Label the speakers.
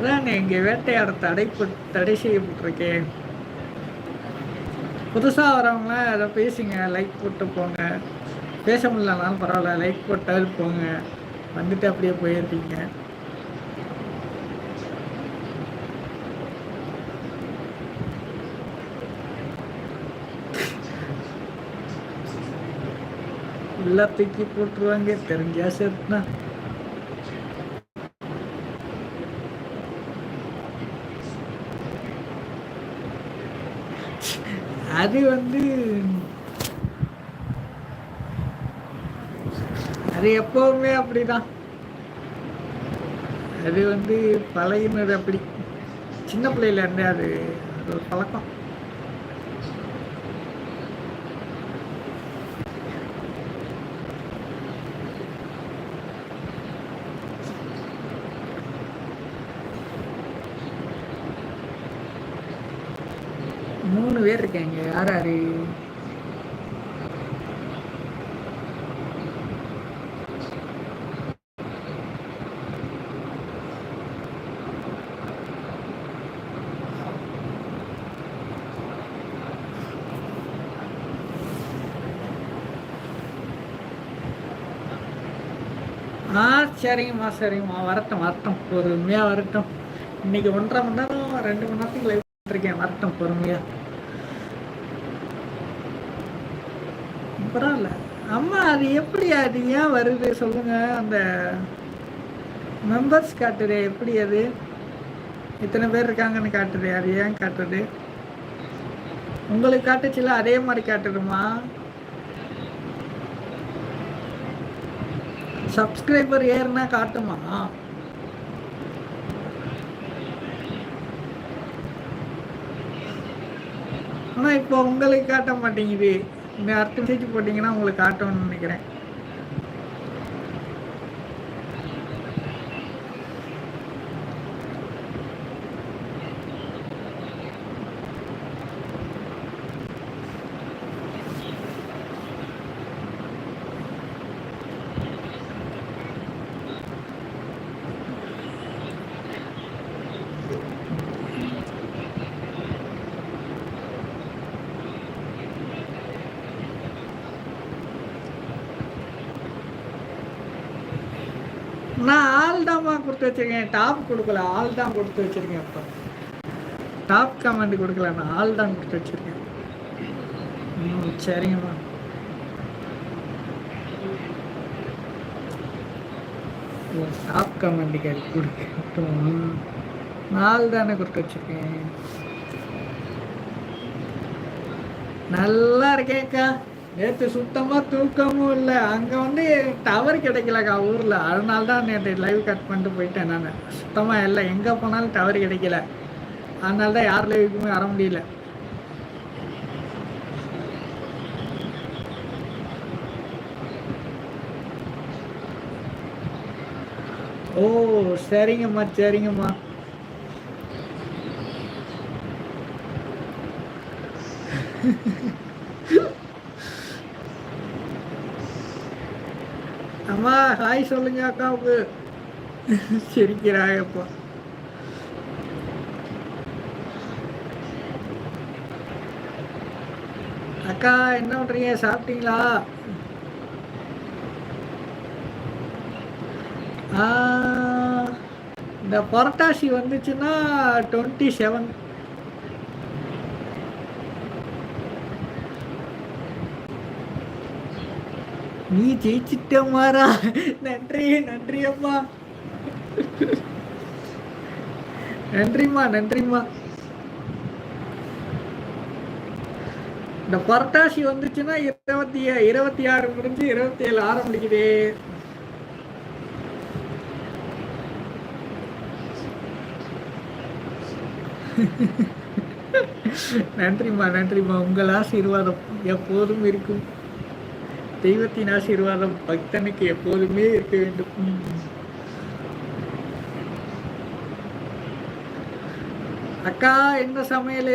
Speaker 1: அதாங்க இங்கே வேட்டையாட தடை தடை செய்யப்பட்டிருக்கேன். புதுசாக வரவங்களாம் அதை பேசுங்க லைக் போட்டு போங்க. பேச முடியலனாலும் பரவாயில்ல லைக் போட்டால் போங்க. வந்துட்டு அப்படியே போயிருப்பீங்க. உள்ள தூக்கி போட்டுருவாங்க தெரிஞ்சா சேர்த்துனா அது வந்து அது எப்பவுமே அப்படிதான். அது வந்து பழகினது அப்படி. சின்ன பிள்ளையில இருந்தே அது அது ஒரு பழக்கம். மூணு பேர் இருக்காங்க. யார் யாரு? ஆ சரிங்கம்மா சரிங்கம்மா. வரட்டும் வரட்டும். பொறுமையாக வரட்டும். இன்னைக்கு ஒன்றரை மணி நேரம் ரெண்டு மணி நேரத்துக்கு லைவ் இருக்கேன். வரட்டும் பொறுமையாக பரவாயில்ல. அம்மா அது எப்படி அது ஏன் வருது சொல்லுங்க? அந்த மெம்பர்ஸ் காட்டுது எப்படி அது? இத்தனை பேர் இருக்காங்கன்னு காட்டுது அது ஏன் காட்டுது உங்களுக்கு காட்டுச்சுல அதே மாதிரி காட்டுதுமா சப்ஸ்கிரைபர் ஏறுனா காட்டுமா? ஆனால் இப்போ உங்களுக்கு காட்ட மாட்டேங்குது. இந்த அடுத்த மெசேஜ் போட்டிங்கன்னா உங்களுக்கு காட்டும்னு நினைக்கிறேன். நான் ஆள் தான்மா கொடுத்து வச்சிருக்கேன். டாப் கொடுக்கல ஆள் தான் கொடுத்து வச்சிருக்கேன் இப்போ டாப் கமெண்ட் கொடுக்கல நான் ஆள் தான் கொடுத்து வச்சிருக்கேன். ம் சரிங்கம்மா. ஓ டாப் கமெண்ட் கேட்டு கொடுக்கட்டும் நாள் தானே கொடுத்து வச்சிருக்கேன். நல்லா இருக்கேன்க்கா நேற்று சுத்தமாக தூக்கமும் இல்லை. அங்கே வந்து டவர் கிடைக்கலக்கா ஊரில். அதனால தான் நேற்று லைவ் கட் பண்ணிட்டு போயிட்டேன் நான். சுத்தமாக இல்லை. எங்கே போனாலும் டவர் கிடைக்கல. அதனால தான் யார் லைவுக்குமே வர முடியல. ஓ சரிங்கம்மா சரிங்கம்மா. அம்மா ஹாய் சொல்லுங்க அக்காவுக்கு. சிரிக்கிறாயப்பா. அக்கா என்ன பண்றீங்க? சாப்பிட்டீங்களா? இந்த புரட்டாசி வந்துச்சுன்னா டுவெண்ட்டி செவன் நீ ஜெயிச்சிட்ட மாறா. நன்றி நன்றி அம்மா. நன்றிம்மா நன்றிம்மா. இந்த பரட்டாசி வந்துச்சுன்னா இருபத்தி இருபத்தி ஆறு முடிஞ்சு இருபத்தி ஏழு ஆரம்பிக்குது நன்றிம்மா நன்றிம்மா. உங்கள் ஆசீர்வாதம் எப்போதும் இருக்கும். தெய்வத்தின் ஆசீர்வாதம் பக்தனுக்கு எப்போதுமே இருக்க வேண்டும். அக்கா என்ன சமையல்?